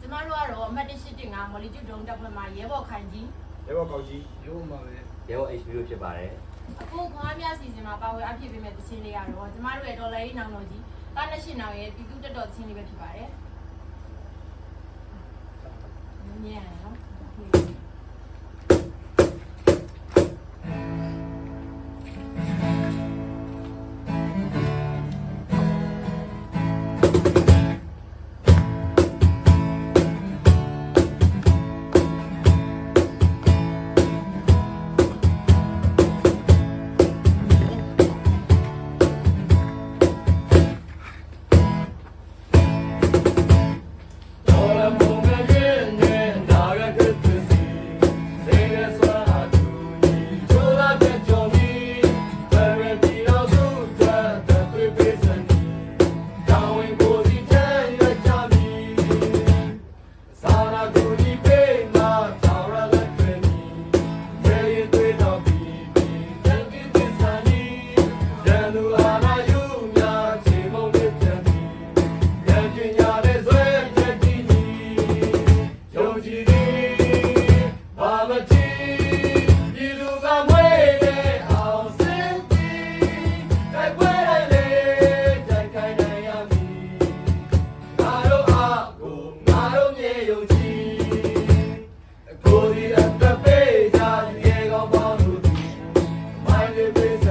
ကျမတို့ကတော့အမှတ်185မော်လီကျူဒုံတက်ဖွဲ့မှာရဲဘော်ခိုင်ကြီးရဲဘော်ကောက်ကြီးရုံးပါပဲရဲဘော် HBO ဖြစ်ပါတယ်အခုခွန်အားများစီစဉ်မှာပါဝင်အဖြစ်ပေးမဲ့တခြင်းလေးရတော့ကျမတို့ရဲ့ဒေါ်လာရေးနောင်တော်ကြီးတားနှစ်ရှင်နောင်ရဲ့ပြည်သူတက်တော်တခြင်းလေးပဲဖြစ်ပါတယ်။မြင်ရတယ်နော် Olímpia. baby.